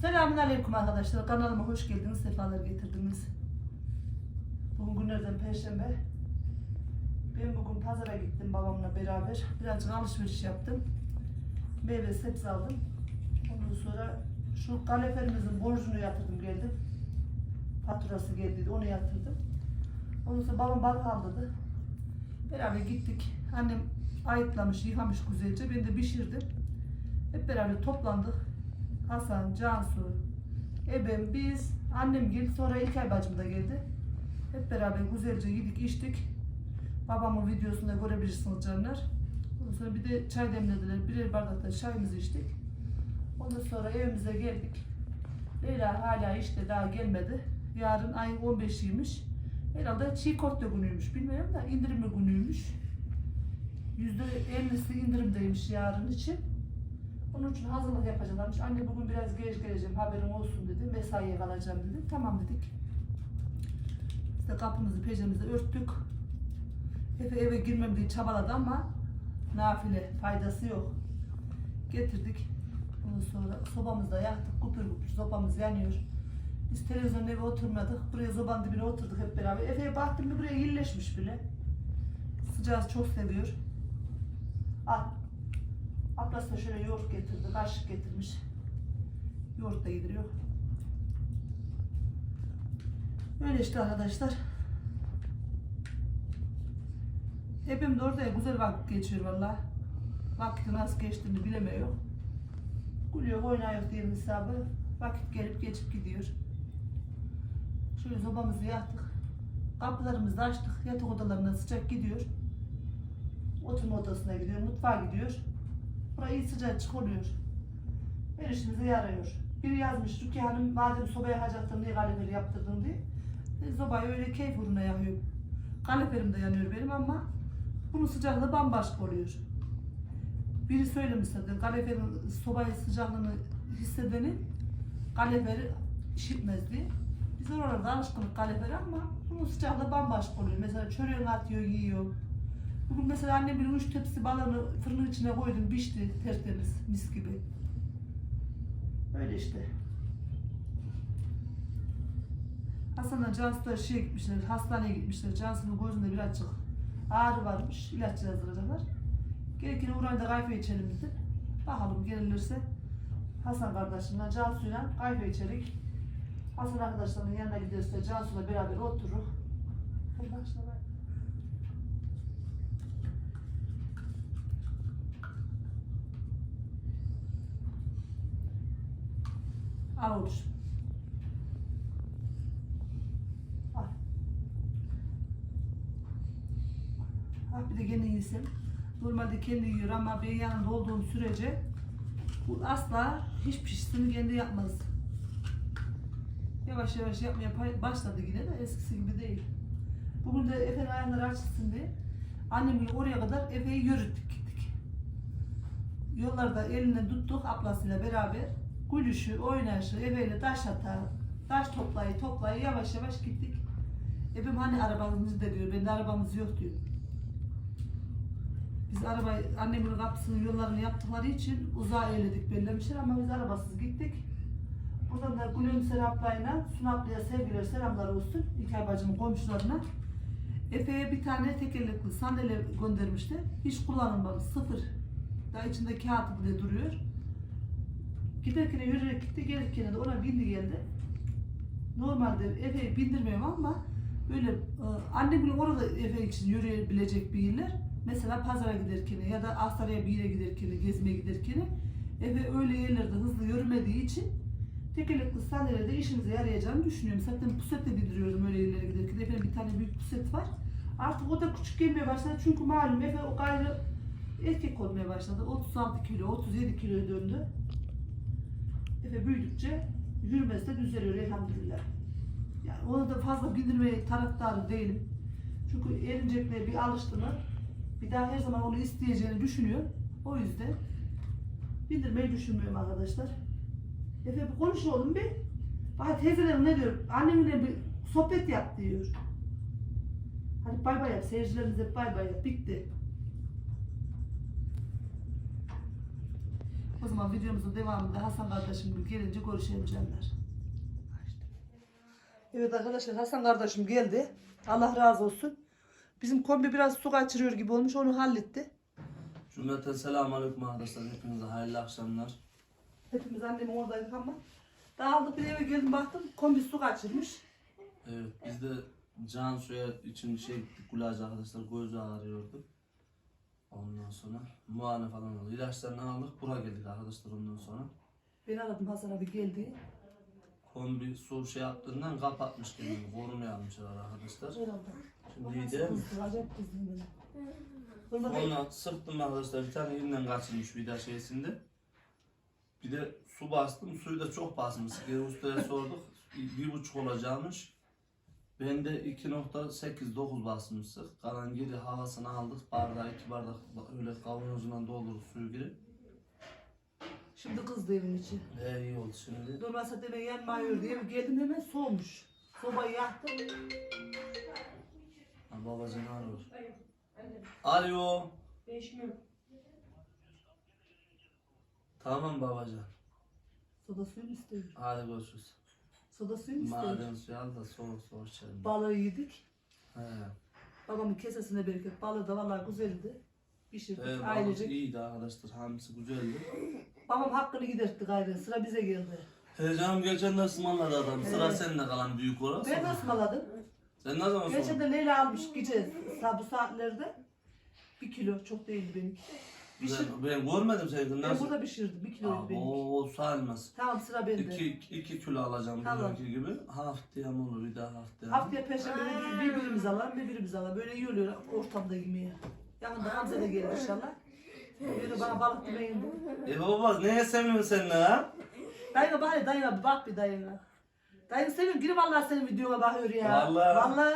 Selamünaleyküm arkadaşlar. Kanalıma hoş geldiniz. Sefalar getirdiniz. Bugün günlerden perşembe. Ben bugün pazara gittim babamla beraber. Birazcık alışveriş yaptım. Meyve sebze aldım. Ondan sonra şu kaleferimizin borcunu yatırdım geldim. Faturası geldiydi onu yatırdım. Ondan sonra babam balık aldırdı. Beraber gittik. Annem ayıtlamış, yıkamış güzelce. Ben de pişirdim. Hep beraber toplandık. Hasan, Cansu, Ebem, biz, annem geldi. Sonra İlkay bacım da geldi. Hep beraber güzelce yedik, içtik. Babamın videosunda görebilirsiniz canlar. Ondan sonra bir de çay demlediler. Birer bardakta çayımızı içtik. Ondan sonra evimize geldik. Leyla hala işte daha gelmedi. Yarın ayın 15'iymiş. Herhalde çiğ köfte günüymüş. Bilmiyorum da indirimli günüymüş. %50'si indirimdeymiş yarın için. Onun için hazırlık yapacaklarmış. Anne bugün biraz geç geleceğim haberin olsun dedi. Mesaiye kalacağım dedi. Tamam dedik. İşte kapımızı pecemizi örttük. Efe eve girmem diye çabaladı ama nafile faydası yok. Getirdik. Ondan sonra sobamızda yaktık. Kupur kupur sobamız yanıyor. Biz televizyon eve oturmadık. Buraya zobanın dibine oturduk hep beraber. Efe'ye baktım bir buraya iyileşmiş bile. Sıcağı çok seviyor. Al. Ablası da şöyle yoğurt getirdi, kaşık getirmiş. Yoğurt da yediriyor. Öyle işte arkadaşlar. Hepim de orada güzel vakit geçiyor valla. Vakti nasıl geçtiğini bilemiyor. Gülüyor, oynuyor diyelim hesabı. Vakit gelip geçip gidiyor. Şöyle sobamızı yaktık. Kapılarımızı açtık. Yatak odalarına sıcak gidiyor. Oturma odasına gidiyor, mutfağa gidiyor. Burayı sıcacık oluyor. Her işimize yarıyor. Biri yazmış Rukiye Hanım madem soba yakacaktın niye yaptırdın diye. E, sobayı öyle keyif uğruna yakıyorum. Kaleferim de yanıyor benim ama bunun sıcaklığı bambaşka oluyor. Biri söylemiş zaten kaleferin sobayı sıcaklığını hissedeni kaleferi işitmez diye. Biz oralarda alışkınlık kaleferi ama bunun sıcaklığı bambaşka oluyor. Mesela çöreğini atıyor, yiyor. Bugün mesela annem bir üç tepsi balığını fırının içine koydum, pişti tertemiz, mis gibi. Öyle işte. Hasan'la Cansu da şeye gitmişler, hastaneye gitmişler. Cansu'nun gözünde birazcık ağrı varmış, ilaç yazdıracaklar. Gerekirse uğrayın da kahve içelim dedim. Bakalım gelirlerse Hasan kardeşimle Cansu'yla kahve içerik. Hasan arkadaşlarının yanına giderse Cansu'yla beraber otururuz. Arkadaşlar Olur. Al. Al bir de kendi yesin. Normalde kendi yiyor ama ben yanında olduğum sürece bu asla hiçbir şeyini kendi yapmaz. Yavaş yavaş yapmaya başladı yine de eskisi gibi değil. Bugün de Efe'nin ayakları açılsın diye annemle oraya kadar Efe'yi yürüttük gittik. Yollarda elinden tuttuk ablasıyla beraber gülüşü, oynaşı, eveyle taş atar, taş toplayı toplayı yavaş yavaş gittik. Ebim hani arabamız da diyor, bende arabamız yok diyor. Biz arabayı, annemin kapısının yollarını yaptıkları için uzağa eğledik bellemişler ama biz arabasız gittik. Buradan da Gülümser ablayla Suna ablaya sevgiler, selamlar olsun. İlkay bacımın komşularına. Efe'ye bir tane tekerlekli sandalye göndermişti. Hiç kullanılmadı, sıfır. Daha içinde kağıt bile duruyor. Giderken yürüyerek gitti, gelirken de ona bindi geldi. Normalde Efe'yi bindirmiyorum ama böyle e, annemin orada Efe için yürüyebilecek bir yerler. Mesela pazara giderken ya da Astarya'ya bir yere giderken, gezmeye giderken Efe öyle yerlerde hızlı yürümediği için tekerlekli sandalyede işimize yarayacağını düşünüyorum. Zaten pusetle bindiriyorum öyle yerlere giderken. Efe'nin bir tane büyük puset var. Artık o da küçük gelmeye başladı çünkü malum Efe o gayrı erkek olmaya başladı. 36 kilo, 37 kiloya döndü. Efe büyüdükçe yürümesi de düzeliyor elhamdülillah. Yani onu da fazla bindirmeye taraftarı değilim. Çünkü erincekle bir alıştı mı bir daha her zaman onu isteyeceğini düşünüyor. O yüzden bindirmeyi düşünmüyorum arkadaşlar. Efe bir konuş oğlum bir. Bak teyzelerim ne diyor? Annemle bir sohbet yap diyor. Hadi bay bay yap. Seyircilerimize bay bay yap. Bitti. O zaman videomuzun devamında Hasan kardeşim gelince görüşelim canlar. Evet arkadaşlar Hasan kardeşim geldi. Allah razı olsun. Bizim kombi biraz su kaçırıyor gibi olmuş onu halletti. Cümleten selamun aleyküm arkadaşlar. Hepinize hayırlı akşamlar. Hepimiz annemin oradaydık ama. Dağıldık bir eve geldim baktım kombi su kaçırmış. Evet biz de can suya için şey gittik. Gulaj arkadaşlar gözü ağrıyordu. Ondan sonra muayene falan oldu. İlaçlarını aldık. Bura geldik arkadaşlar ondan sonra. Ben aradım Hasan abi geldi. Kombi su şey yaptığından kapatmış kendini. Korumaya almışlar arkadaşlar. Herhalde. Şimdi iyi değil mi? Acayip kızdım sıktım arkadaşlar bir tane elinden kaçırmış vida şeysinde. Bir de su bastım. Suyu da çok basmış. Geri ustaya sorduk. Bir buçuk olacakmış. Ben de 2.8-9 basmıştık. Kalan geri havasını aldık. Bardağı iki bardak öyle kavanozundan doldurduk suyu girip. Şimdi kızdı evin içi. Ee, iyi oldu şimdi. Normal satene yanmıyor diye geldim hemen soğumuş. Sobayı yaktım. Ha, babacığım arıyor. Alo. Tamam babacığım. Soda suyu mu istiyor? Hadi görüşürüz. Soda suyu mu? Maden suyu al da soğuk soğuk içelim. Balığı yedik. He. Babamın kesesine bereket. Balığı da vallahi güzeldi. Pişirdik Ee, balık ailecek. iyiydi arkadaşlar. Hamsi güzeldi. Babam hakkını gidertti gayrı. Sıra bize geldi. Heyecanım geçen de ısmarladı adam. Sıra Evet. seninle kalan büyük orası. Ben de ısmarladım. Sen ne zaman Geçen sonra? de Leyla almış gece sa- bu saatlerde. Bir kilo çok değildi benimki. Pişir. Ben, ben görmedim seni. Ben Nasıl? burada pişirdim. Bir kiloydu benimki. o sayılmaz. Tamam sıra bende. İki, iki kilo alacağım Tamam. bir gibi. Haftaya mı olur bir daha haftaya. Haftaya perşembe günü bir birimiz alalım bir birimiz alalım. Böyle iyi oluyor ortamda yemeğe. Yakında Hamza da gelir inşallah. Böyle bana balık demeyin. E baba neye seviyorsun sen ha? Dayına bak hele dayına bak bir dayına. Dayını seviyorum. Giri vallahi senin videona bakıyor ya. Vallahi. Vallahi.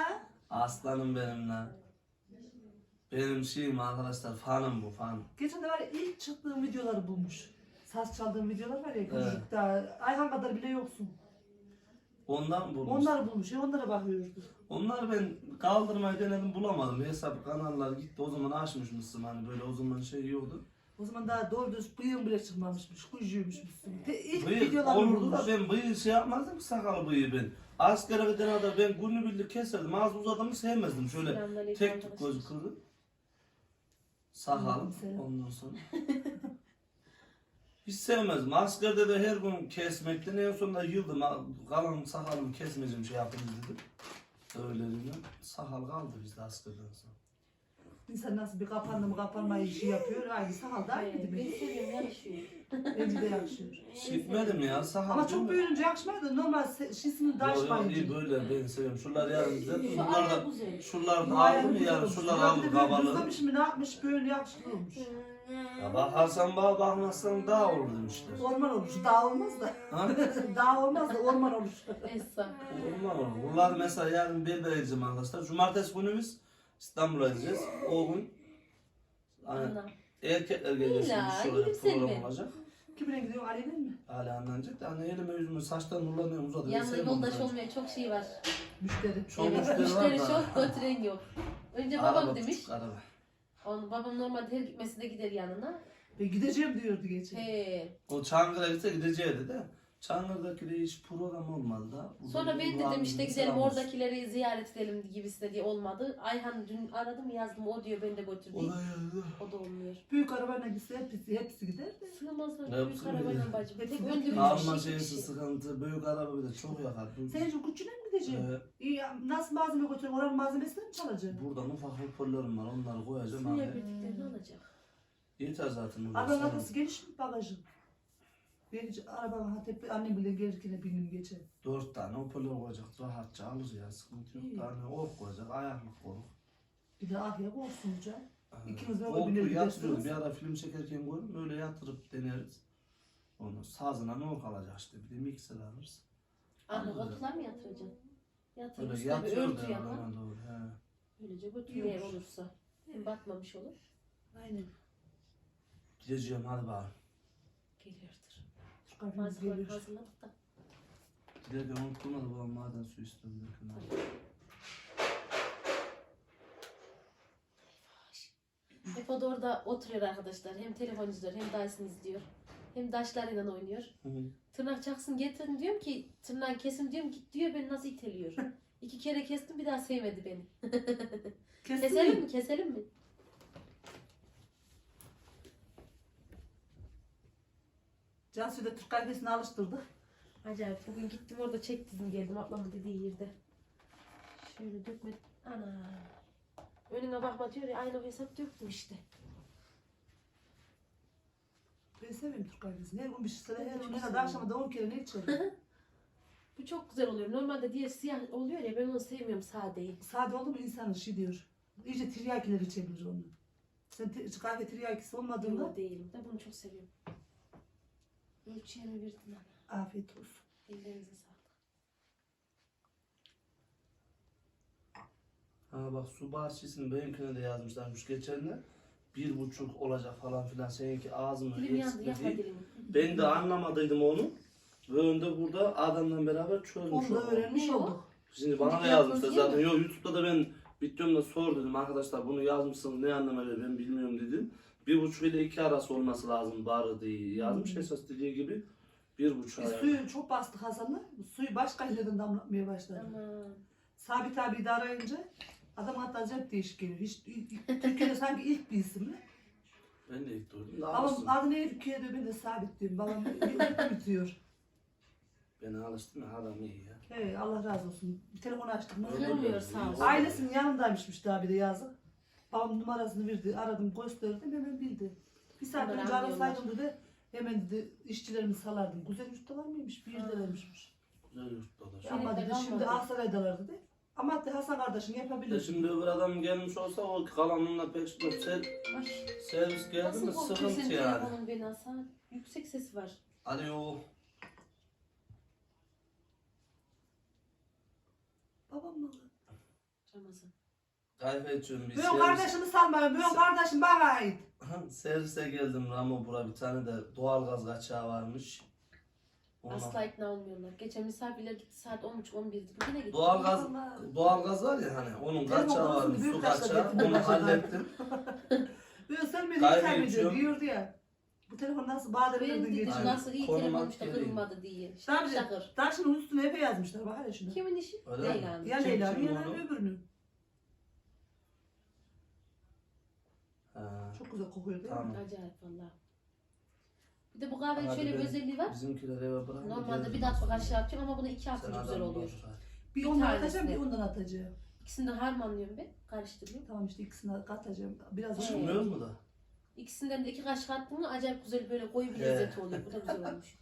Aslanım benim lan. Benim şeyim arkadaşlar fanım bu fan. Geçen de var ya ilk çıktığım videoları bulmuş. Saz çaldığım videolar var ya daha. Ayhan kadar bile yoksun. Ondan bulmuş. Onları bulmuş ya onlara bakıyordu. Onları ben kaldırmayı denedim bulamadım. Hesap kanallar gitti o zaman açmışmışsın hani böyle o zaman şey yiyordu. O zaman daha doğru düz bıyığım bile çıkmamışmış. Kuyucuymuşmuşsun. Te ilk Bıyık videoları olurdu bulmuş. da ben bıyığı şey yapmazdım ki sakalı bıyığı ben. Askere giden adam ben günü birlik keserdim. Az uzadığımı sevmezdim. Şöyle Selamünaleyküm tek tük arkadaşlar. gözü kırdı. Aleykümselam. ondan sonra. Hiç sevmezdim. Askerde de her gün kesmekten en sonunda yıldım. Kalan sakalımı kesmeyeceğim şey yapayım dedim. Öyle dedim. Sakal kaldı bizde askerden sonra. İnsan nasıl bir kapandı mı kapanma işi yapıyor. Aynı sakal da aynı Evet, demek. beni seviyorum yarışıyor. Bence de yakışıyor. Gitmedim ya sakal. Ama değil çok mi? büyüyünce yakışmıyor normal se- şişini de Yo, yo, iyi açmayınca. böyle ben seviyorum. Şunlar yarın güzel. Şu Şunlar da güzel. şunlar da aldım güzel yani olmuş. şunlar böyle kabalı. Düzlemiş mi ne yapmış böyle yakışıklı olmuş. Ya bakarsan bana bakmazsan daha olur demişler. Orman olmuş. Dağ olmaz da. Ha? Dağ olmaz da orman olur. Esra. Olmaz olur. Bunlar mesela yarın bir de gideceğim arkadaşlar. Cumartesi günü biz İstanbul'a gideceğiz. O gün hani erkekler gecesi İlla, bir şöyle gidip program sevme. olacak. Kimine gidiyor Ali'nin mi? Hala anlanacak da hani elime yüzüme saçtan nurlanıyorum uzadı. Ben Yanında sevmem yoldaş olmaya çok şey var. Müşteri. Çok evet, müşteri müşteri var da. çok götüren yok. Önce Araba babam demiş. küçük araba. Onu, babam normalde her gitmesinde gider yanına. Ve gideceğim diyordu geçen. He. O Çankırı'ya gitse gideceğiydi de. Çankırı'daki de hiç program olmadı da. Sonra ben dedim işte gidelim oradakileri ziyaret edelim gibisine diye olmadı. Ayhan dün aradım yazdım o diyor ben de götür diye. O da olmuyor. Büyük arabayla gitse hepsi, hepsi gider de. Sığmazlar büyük yapsın arabayla ya? bacım. Tek Hepsi önlü bir Alma şey. şeysi sıkıntı. Büyük araba bir de çok yakar. Sen şu küçüğüne mi gideceksin? Ee, İyi nasıl malzeme götürüyorsun? Oranın malzemesini mi çalacaksın? Buradan ufak hoparlörüm var. Onları koyacağım Suya abi. bildiklerini alacak. Yeter zaten. öyle. Arabanın arkası geniş mi bagajın? Ben hiç arabanın hatta annem bile gelirken bindim geçen. Dört tane hoparlör koyacak. Rahatça alır ya. Sıkıntı yok. İyi. Tane ork koyacak. Ayaklık ork. Bir de arkaya olsun hocam. Ee, İkiniz de koltuğu biner yatırıyoruz. gidersiniz. Bir ara film çekerken görün. Öyle yatırıp deneriz. Onu sazına ne ork alacak işte. Bir de mikser alırız. Anne koltuğa mı yatıracaksın? Yatır Öyle üstüne bir yatıyor örtü da yapar. bana doğru. He. Böylece götür İyi eğer olur. olursa. Hem batmamış olur. Aynen. Gideceğim hadi bari. Geliyordur. Malzemeleri geliyor. hazırladık da. Giderken unuttum da babam maden suyu istiyor. giderken. Hep o da orada oturuyor arkadaşlar. Hem telefon izliyor hem dersini izliyor. Hem taşlarıyla oynuyor. Hı hı. Tırnak çaksın getirin diyorum ki tırnak kesin diyorum git diyor beni nasıl iteliyor. İki kere kestim bir daha sevmedi beni. Kesin Keselim mi keselim mi? Cansu'yu da Türk kahvesine alıştırdı. Acayip bugün gittim orada çektim geldim ablamın dediği yerde. Şöyle dökme. Ana. Önüne bakma diyor ya aynı o hesap döktüm işte. Ben seviyorum Türk kahvesini. Her gün bir şey de Her gün seviyorum. akşama da 10 kere ne içerim. Bu çok güzel oluyor. Normalde diğer siyah oluyor ya ben onu sevmiyorum sadeyi. Sade oldu mu insanın şey diyor. İyice tiryakiler içebilir onu. Sen te- kahve tiryakisi olmadığında Yok değilim de bunu çok seviyorum. Ölçeğini verdin ana. afiyet olsun. Ellerinize sağlık. Ha bak su bahçesini benimkine de yazmışlarmış geçenler. Bir buçuk olacak falan filan seninki az mı Dilim yandı yapma dilimi. Ben de anlamadıydım onu. Ve önde burada adamla beraber çözmüş Onu da oldum. öğrenmiş Ne o? olduk. Şimdi bana da yazmışlar zaten. değil Yo YouTube'da da ben videomda sor dedim arkadaşlar bunu yazmışsınız ne anlama geliyor ben bilmiyorum dedim. Bir buçuk ile iki arası olması lazım bari diye yazmış Hmm. esas dediği gibi. Bir buçuk Biz suyu çok bastık Hasan'la. Suyu başka yerden damlatmaya başladı. Aman. Sabit abi de arayınca adam hatta acayip değişik geliyor. Hiç, ilk- Türkiye'de sanki ilk bir isim. Ben de ilk duydum. alıştım. adı ne Türkiye'de ben de sabit diyorum. Babam ilk bitiyor. Ben alıştım ya adam iyi ya. Hey, Allah razı olsun. Bir telefon açtık. mı? Öyle Kırmıyor, de- sağ olsun. Ailesinin yanındaymışmış daha bir de yazık. Babam numarasını verdi. Aradım gösterdim hemen bildi. Bir saat Bunları önce anlıyorlar. arasaydım dedi. Hemen dedi işçilerimi salardım. Güzel yurttalar mıymış? Bir yerdelermişmiş. Güzel yurtta da. Ama de dedi kalmadı. şimdi Aksaray'dalar dedi. Ama dedi Hasan kardeşin de yapabilir. şimdi öbür adam gelmiş olsa o kalanınla pek çok ser, Ay. servis geldi Nasıl mi korkuyor sıkıntı yani. telefonun beni Hasan? Yüksek sesi var. Alo. Babam mı? Ramazan. İçiyorum bir Ben servis. kardeşimi salmayın. Ben kardeşim bana ait. Servise geldim Ramo bura bir tane de doğalgaz kaçağı varmış. Ona- Asla ikna olmuyorlar. Geçen misafirler gitti saat 13-11'di. Bugüne gitti. Doğalgaz, doğalgaz var ya hani onun Telefon kaçağı varmış, büyük su taşla kaçağı getirdim onu hallettim. Ben sen beni Kahve itham ediyor içiyorum. diyordu ya. Bu telefon nasıl Ben bağlanırdın dedim geçiyor. Aynen. nasıl iyi Konum telefon at işte geleyim. kırılmadı diye. Tabii. Şakır şakır. Taşın üstüne Efe yazmışlar. Bak hele şuna. Kimin işi? Öyle mi? Leyla'nın. Ya Kim- Leyla kim ya onu? öbürünü. Çok güzel kokuyor değil mi? Tamam. Acayip valla. Bir de bu kahvenin Hadi şöyle bir özelliği var. Bizimkiler eve bırak. Normalde bir dakika aşağı atıyorum ama bunu iki Sen atınca güzel adamı oluyor. boş ver. Bir Bir ondan tanesini. atacağım bir ondan atacağım. İkisini de harmanlıyorum ben. Karıştırıyorum. Tamam işte ikisini katacağım. Biraz Evet. Çıkmıyor mu da? İkisinden de iki kaşık attım mı acayip güzel böyle koyu bir He. lezzeti oluyor. Bu da güzel olmuş.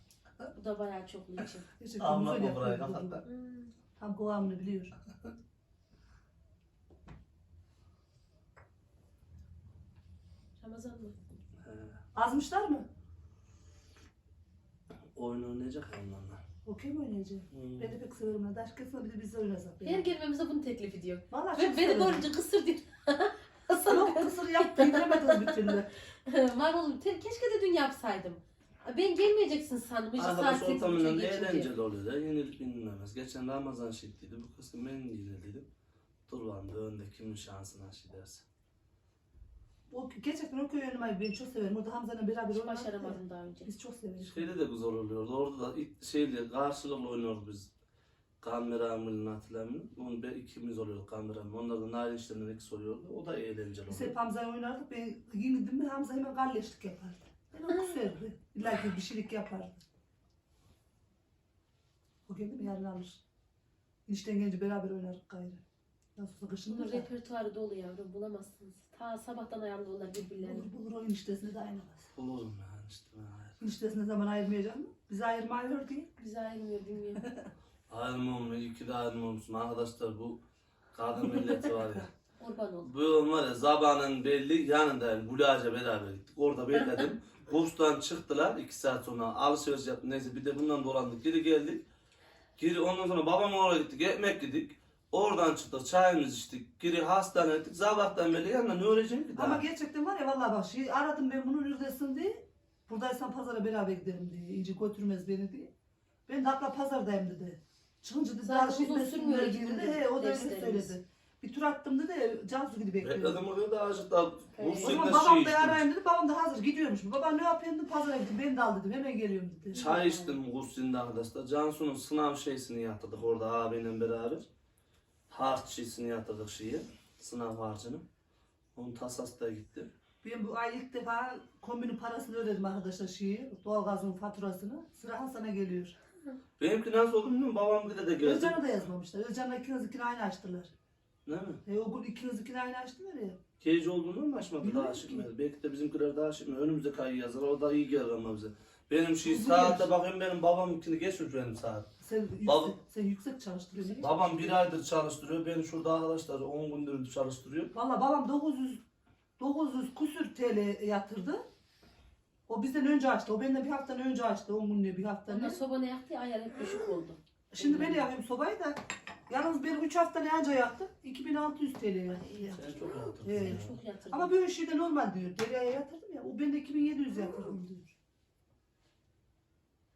Bu da bayağı çoklu için. Gerçekten Alma güzel bu burayı yapıyor. kapat. Hmm. Tam kıvamını biliyor. Ramazan mı? He. Azmışlar mı? Oyun oynayacak ya onlarla. Okey mi oynayacağım? Hmm. Ben de pek severim. ha. Taş kesme bir de biz de oynasak. Her gelmemizde bunu teklif ediyor. Valla Ve çok beni severim. görünce kısır diyor. Hasan Yok kısır yaptı. Yiyemediniz bir türlü. Var oğlum te- keşke de dün yapsaydım. Ben gelmeyeceksin sandım. İşte Arkadaş saat sekiz ortamıyla buçuğa geçince. eğlenceli oluyor da yenilik bilinmemez. Geçen Ramazan şiddiydi. Bu kısım ben yenildim. Dur lan da önde kimin şansına şey derse. O, gerçekten o köy oynamayı ben çok severim. Orada Hamza'yla beraber Hiç oynadık. başaramadım daha önce. Biz çok severiz. Şeyde de güzel oluyordu. Orada da ilk şeyle karşılıklı oynuyoruz biz. Kameramın Atilla'mın. Onu ben ikimiz oluyor kameramın. Onlar da Nail işlerinden ikisi oluyordu. O da eğlenceli Biz oluyor. hep Hamza'yla oynardık. Ben yenildim mi Hamza hemen kardeşlik yapardı. Ben onu severdi. İlla ki bir şeylik yapardı. O geldi mi yarın alır. İşten gelince beraber oynardık gayrı. Nasıl olsa kışın Bunun olur da. repertuarı dolu yavrum bulamazsınız. Ta sabahtan ayarlıyorlar birbirlerini. Bulur bulur o eniştesine de aynamaz. Bulurum yani işte. ben. Eniştesine zaman ayırmayacak mı? Bizi ayırmıyor diye. Bizi ayrılmıyor bilmiyorum. Ayrılmam mı? İki de ayrılmamışsın. Arkadaşlar bu kadın milleti var ya. Kurban ol. Bu var ya zabanın belli yanındayım. Gulaca beraber gittik. Orada bekledim. Burs'tan çıktılar. iki saat sonra alışveriş yaptık. Neyse bir de bundan dolandık. Geri geldik. Geri ondan sonra babam oraya gittik. Ekmek yedik. Oradan çıktık. Çayımızı içtik. Geri hastaneye gittik. Sabahtan beri yanına ne öğreneceğim ki daha? Ama gerçekten var ya vallahi bak şey aradım ben bunu neredesin diye. Buradaysan pazara beraber gidelim diye. İnce götürmez beni diye. Ben de hatta pazardayım dedi. Çıkınca dedi Zaten daha şey uzun sürmüyor dedi. de He, o da öyle söyledi. Bir tur attım dedi Cansu gibi bekliyor. Bekledim oraya da azıcık da Evet. O zaman Bursa'da babam şey da içtim. arayayım dedi. Babam da hazır gidiyormuş. Baba ne yapıyorsun? dedi, Pazara gittim. Beni de al dedim. Hemen geliyorum dedi. Çay içtim kursinde arkadaşlar. Cansu'nun sınav şeysini yatırdık orada abiyle beraber. Harç şeysini yatırdık şeyi. Sınav harcını. Onun tasası da gitti. Ben bu ay ilk defa kombinin parasını ödedim arkadaşlar şeyi. Doğalgazın faturasını. Sıra Hasan'a geliyor. Benimki nasıl oldu bilmiyorum. Babam bir de geldi. Özcan'a da yazmamışlar. Özcan'la ikiniz ikini aynı açtılar. Değil mi? E, o gün ikiniz ikini aynı açtılar ya. Gece olduğunu mu açmadı Bilmiyorum daha ki. şimdi. Belki de bizimkiler daha şimdi. Önümüzde kayı yazar. O da iyi gelir ama bize. Benim şey Bu saatte bakıyorum benim babamınkini geçmiş benim saat. Sen yüksek, Bab- sen yüksek çalıştırıyorsun. Babam bir aydır çalıştırıyor. Beni şurada arkadaşlar 10 gündür çalıştırıyor. Valla babam 900 900 kusür TL yatırdı. O bizden önce açtı. O benden bir haftadan önce açtı. 10 günlüğü bir hafta Ondan ne? soba ne yaktı ya ayar hep düşük oldu. Şimdi ben yakıyorum sobayı da. Yalnız benim 3 hafta ne anca yaktı? 2600 TL yaktı. Sen çok rahatım. Evet. ya. Çok yatırdım. Ama böyle şeyde normal diyor. Derya'ya yatırdım ya. O ben de 2700 yatırdım diyor.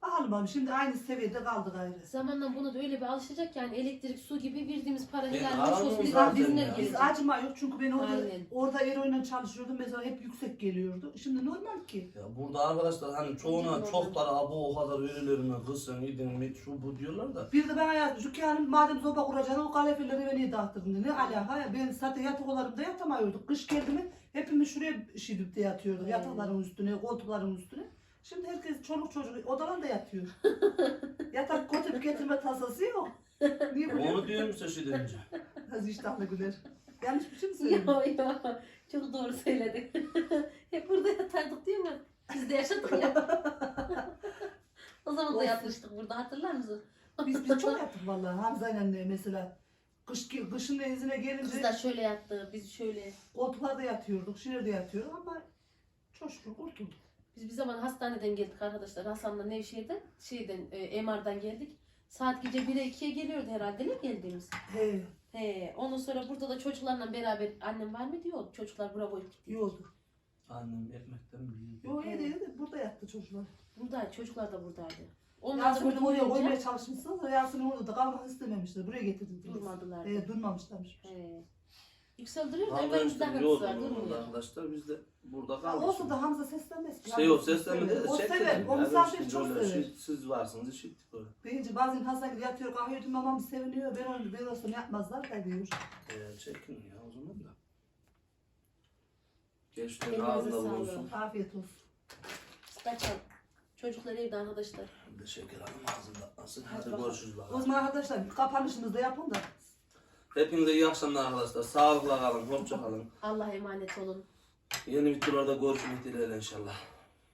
Bakalım abi şimdi aynı seviyede kaldı gayrı. Zamanla buna da öyle bir alışacak yani elektrik, su gibi verdiğimiz para Ben helal hoş olsun. Biz zaten ya. Biz gelecek. acıma yok çünkü ben orada Aynen. orada eroyla çalışıyordum mesela hep yüksek geliyordu. Şimdi normal ki. Ya burada arkadaşlar hani çoğuna çok para abo o kadar verilerine kızsın idin mit şu bu diyorlar da. Bir de ben hayatım Rukiye Hanım madem zoba kuracağını o kalefeleri beni dağıttırdın. Ne alaka ya ben zaten yatak odalarımda yatamıyorduk. Kış geldi mi hepimiz şuraya şidüpte yatıyorduk. Yatakların üstüne, koltukların üstüne. Şimdi herkes çoluk çocuk odalarında yatıyor. Yatak götürüp getirme tasası yok. Niye böyle? Onu diyorum size şey denince. Az iştahlı güler. Yanlış bir şey mi söyledim? Ya ya çok doğru söyledin. Hep burada yatardık değil mi? Biz de yaşadık ya. o zaman da Olsun. yatmıştık burada hatırlar mısın? Biz, biz çok yattık vallahi Hamza'yla anne mesela. Kış, kışın izine gelince Kızlar şöyle yattı, biz şöyle. koltuklarda yatıyorduk, şehirde yatıyorduk ama çok şükür kurtulduk. Biz bir zaman hastaneden geldik arkadaşlar. Hasan'la Nevşehir'den, şeyden, e, MR'dan geldik. Saat gece 1'e 2'ye geliyordu herhalde ne geldiğimiz. He, He, ondan sonra burada da çocuklarla beraber annem var mı diyor. Çocuklar buraya koyup gitti. iyi oldu. Annem ekmekten mi yiyor? Yo iyi değil de burada yattı çocuklar. Burada, çocuklar da buradaydı. Onlar da Yasemin'i burada oraya uyuyunca koymaya çalışmışsınız da Yasemin orada da kalmak istememişler. Buraya getirdiler. durmadılar. Ee, durmamışlarmış. He. Yükseldiriyor da Vallahi emeğimizde işte hakkısı yoğurdum var, durmuyor. arkadaşlar biz de burada kaldık. olsun da Hamza seslenmez ki. Şey yok seslenmedi de O çektiler. sever. O Yani misafir şimdi çok öyle sever. şey- siz varsınız işittik böyle. Beyince bazen Hasan gibi yatıyor kahve yudum mamam seviniyor. Ben onu ben olsam yapmazlar da diyor. Ee, çekin ya o zaman da. Gençlerin Elinize ağzında sağlık. bulunsun. Afiyet olsun. Kaçalım. Çocuklar evde arkadaşlar. Bir de şeker hanım ağzında atmasın. Hadi Hadi bakalım. görüşürüz O bakalım. zaman arkadaşlar kapanışımızı da yapın da. Hepinize iyi akşamlar arkadaşlar. Sağlıkla kalın. Hoşça kalın. Allah'a emanet olun. Yeni videolarda görüşmek dileğiyle inşallah.